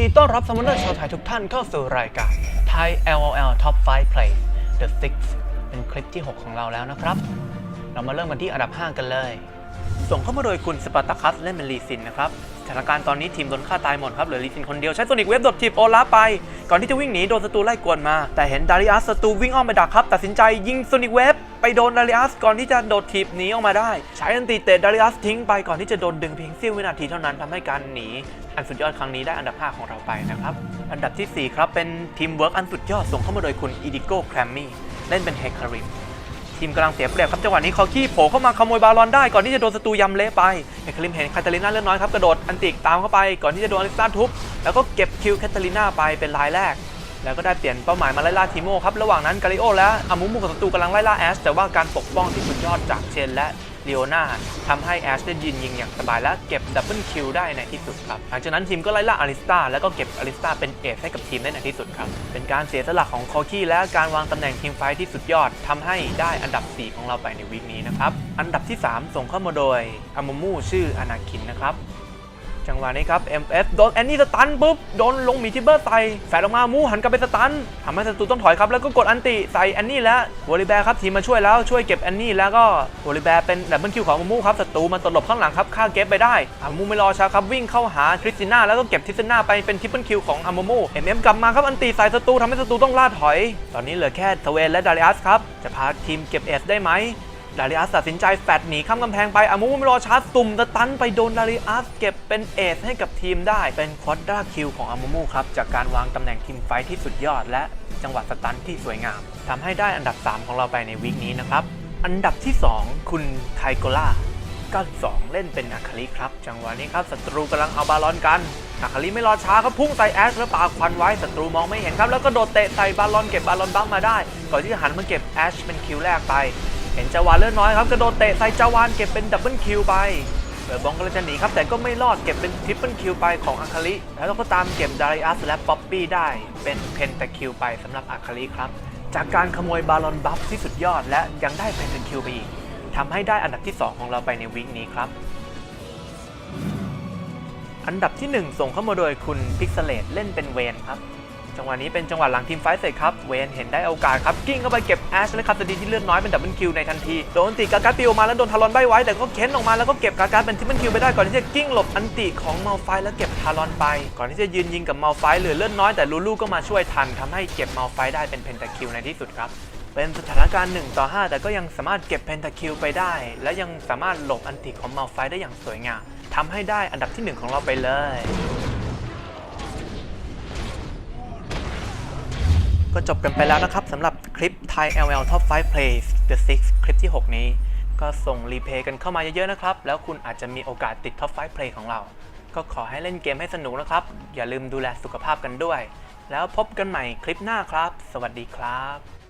ดีต้อนรับสมอนเนอร์ชาวไทยทุกท่านเข้าสู่รายการ Thai LOL Top 5 Play The Six เป็นคลิปที่ 6 ของเราแล้วนะครับ เรามาเริ่มกันที่อันดับ 5 กันเลย ส่งเข้ามาโดยคุณสปาร์ตาคัสเล่นเป็นลีซินนะครับสถานการณ์ตอนนี้ทีมโดนฆ่าตายหมดครับเหลือลีซินคนเดียวใช้โซนิกเวฟดดทีบโอลาไป ก่อนที่จะวิ่งหนีโดนศัตรูไล่กวนมา แต่เห็นดาริอัสศัตรูวิ่งอ้อมไปดักครับ ตัดสินใจยิงโซนิกเวฟไปโดนดาริอัสก่อนที่จะโดดทีบหนีออกมาได้ ใช้อันตีเตะดาริอัสทิ้งไปก่อนที่จะโดนดึงเพียงเสี้ยววินาทีเท่านั้นทำให้การหนีอันสุดยอดครั้งนี้ได้อันดับ 5 ของเราไปนะครับอันดับทีสี่ 4 ครับเป็นทีมเวิร์กอันสุดยอดส่งเข้ามาโดยคุณอีดิโก้แครมมี่เล่นเป็นเฮคาริม ทีมกำลังเสียเปรียบครับจังหวะนี้คอคี้โผล่เข้ามาขโมยบาลอนได้ก่อนที่จะโดนศัตรูยำเละไปเฮคลิมเห็นคาตาลิน่าเลือนน้อยครับกระโดดอันติกตามเข้าไปก่อนที่จะโดนอลิซาทุบแล้วก็เก็บคิวแคตาลิน่าไปเป็นรายแรก แล้วก็ได้เปลี่ยนเป้าหมายมาไล่ล่าทีโมครับระหว่างนั้นกาลิโอและอามุมุกับศัตรูกำลังไล่ล่าแอสแต่ว่าการปกป้องที่สุดยอดจากเชนและ เลโอนาทำให้แอชได้ยืนยิงอย่างสบายและเก็บดับเบิลคิวได้ในที่สุดครับ หลังจากนั้นทีมก็ไล่ล่าอลิสตาแล้วก็เก็บอลิสตาเป็นเอฟให้กับทีมได้ในที่สุดครับ เป็นการเสียสละของคอคี้และการวางตำแหน่งทีมไฟที่สุดยอดทำให้ได้อันดับ 4 ของเราไปในวีคนี้นะครับ อันดับที่ 3 ส่งเข้ามาโดยอามูมูชื่ออนาคินนะครับ จังหวะนี้ครับ MF โดนแอนนี่สตันปุ๊บโดนลงหมีทิเบอร์ใส่แฝดออกมามูหันกลับไปสตันทำให้ศัตรูต้องถอยครับแล้วก็กดอันติใส่แอนนี่แล้ววอลิแบร์ครับทีมมาช่วยแล้วช่วยเก็บแอนนี่แล้วก็วอลิแบร์เป็นดับเบิลคิวของอามูครับศัตรูมันตลบข้างหลังครับฆ่าเก็บไปได้อามูไม่รอช้าครับวิ่งเข้าหาทริสติน่าแล้วก็เก็บทริสติน่าไปเป็นทริปเปิลคิวของอามูมู MM กลับมาครับอันติใส่ศัตรูทำให้ศัตรูต้องล่าถอย ตอนนี้เหลือแค่ทเวนและดาริอัสครับจะพาทีมเก็บเอสได้ไหม ดาริอัสตัดสินใจแฟดหนีข้ามกำแพงไปอามูไม่รอช้าตุ่มสตันไปโดนดาริอัสเก็บเป็นเอสให้กับทีมได้เป็นควอดราคิวของอามูมูครับ จากการวางตำแหน่งทีมไฟท์ที่สุดยอด และจังหวะสตันที่สวยงามทำให้ได้อันดับ 3 ของเราไปในวีคนี้นะครับ อันดับที่ 2 คุณไทโกล่า92 เล่นเป็นอาคาลิครับ จังหวะนี้ครับศัตรูกำลังเอาบาลอนกันอาคาลิไม่รอช้าครับพุ่งใส่แอชแล้วปาควันไว้ศัตรูมองไม่เห็นครับแล้วก็โดดเตะใส่บาลอนเก็บบาลอนบัฟมาได้ ก่อนที่จะหันมาเก็บแอชเป็นคิวแรกไป เห็นจาวานเลือดน้อยครับกระโดดเตะใส่จาวานเก็บเป็นดับเบิลคิวไปเปิดบอลกำลังจะหนีครับแต่ก็ไม่รอดเก็บเป็นทริปเปิลคิวไปของอาคาลิแล้วก็ตามเก็บดาริอัสและป๊อปปี้ได้เป็นเพนตาคิวไปสำหรับอาคาลิครับ จากการขโมยบาลอนบัฟที่สุดยอดและยังได้เพนตาคิวไปอีกทำให้ได้อันดับที่ 2 ของเราไปในวีคนี้ครับ อันดับที่ 1 ส่งเข้ามาโดยคุณพิกเซเลตเล่นเป็นเวนครับ จังหวะนี้เป็นจังหวะหลังทีมไฟท์เสร็จครับ เวนเห็นได้โอกาสครับ กิ้งเข้าไปเก็บแอชและคาสดีที่เลือดน้อยเป็นดับเบิลคิวในทันที โดนตีกาการ์ดปิวอมาแล้วโดนทารอนใบไว้ แต่ก็เค้นออกมาแล้วก็เก็บกาการเป็นทริปเปิลคิวไปได้ก่อนที่จะกิ้งหลบอันติของเมาไฟแล้วเก็บทารอนไป ก่อนที่จะยืนยิงกับเมาไฟเหลือเลือดน้อยแต่ลูลูก็มาช่วยทันทำให้เก็บเมาไฟได้เป็นเพนตาคิวในที่สุดครับเป็นสถานการณ์1ต่อ5 แต่ก็ยังสามารถเก็บเพนตาคิวไปได้ และยังสามารถหลบอันติของเมาไฟได้อย่างสวยงามทำให้ได้อันดับที่หนึ่งของเราไปเลย ก็จบกันไปแล้วนะครับสำหรับคลิป Thai LL Top 5 Plays The 6 คลิปที่ 6 นี้ ก็ส่งรีเพย์กันเข้ามาเยอะๆนะครับ แล้วคุณอาจจะมีโอกาสติด Top 5 Play ของเรา ก็ขอให้เล่นเกมให้สนุกนะครับ อย่าลืมดูแลสุขภาพกันด้วย แล้วพบกันใหม่คลิปหน้าครับ สวัสดีครับ